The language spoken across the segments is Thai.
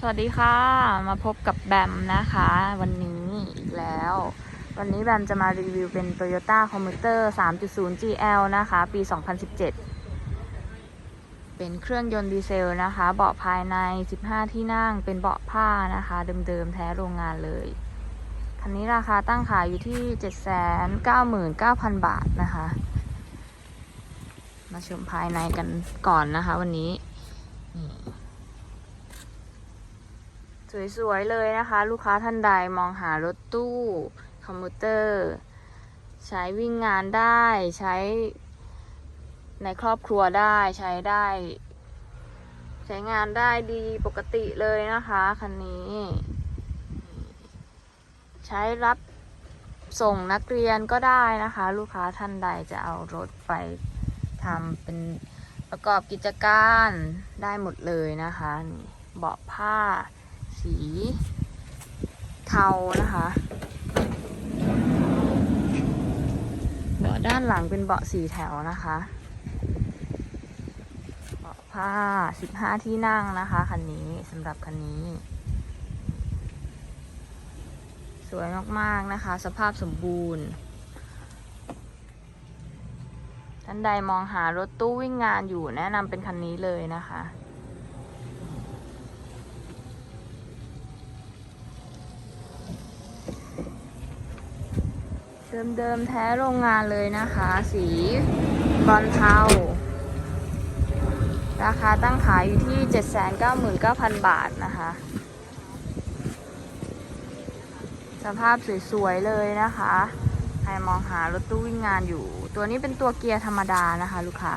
สวัสดีค่ะ มาพบกับแบมนะคะ วันนี้อีกแล้ว วันนี้แบมจะมารีวิวเป็น Toyota Commuter 3.0 GL นะคะ ปี 2017 เป็นเครื่องยนต์ดีเซลนะคะ เบาะภายใน 15 ที่นั่ง เป็นเบาะผ้านะคะ เดิมๆ แท้โรงงานเลย คันนี้ราคาตั้งขายอยู่ที่ 799,000 บาทนะคะ มาชมภายในกันก่อนนะคะวันนี้ สวยๆเลยนะคะ ลูกค้าท่านใดมองหารถตู้คอมพิวเตอร์ ใช้วิ่งงานได้ใช้ในครอบครัวได้ใช้ได้ ใช้งานได้ดีปกติเลยนะคะคันนี้ ใช้รับส่งนักเรียนก็ได้นะคะ ลูกค้าท่านใดจะเอารถไปทำเป็นประกอบกิจการได้หมดเลยนะคะนี่เบาะผ้า สีเทานะคะ เบาะด้านหลังเป็นเบาะสีแถวนะคะเบาะผ้า15ที่นั่งนะคะคันนี้สำหรับคันนี้ สวยมากๆนะคะ สภาพสมบูรณ์ท่านใดมองหารถตู้วิ่งงานอยู่แนะนำเป็นคันนี้เลยนะคะ เดิมๆแท้โรงงานเลยนะคะ สีบอนเทา ราคาตั้งขายอยู่ที่ 799,000 บาทนะคะ สภาพสวยๆเลยนะคะ ใครมองหารถตู้วิ่งงานอยู่ ตัวนี้เป็นตัวเกียร์ธรรมดานะคะลูกค้า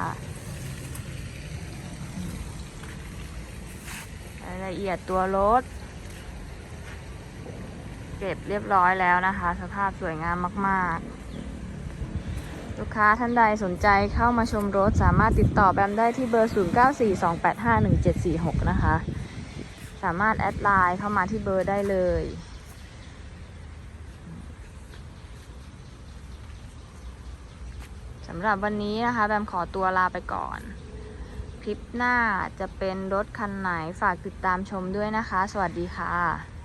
รายละเอียดตัวรถ เก็บเรียบร้อยแล้วนะคะ สภาพสวยงามมาก ๆ ลูกค้าท่านใดสนใจเข้ามาชมรถสามารถติดต่อแบมได้ที่เบอร์ 0942851746 นะคะ สามารถแอดไลน์เข้ามาที่เบอร์ได้เลยสำหรับวันนี้นะคะแบมขอตัวลาไปก่อน คลิปหน้าจะเป็นรถคันไหนฝากติดตามชมด้วยนะคะ สวัสดีค่ะ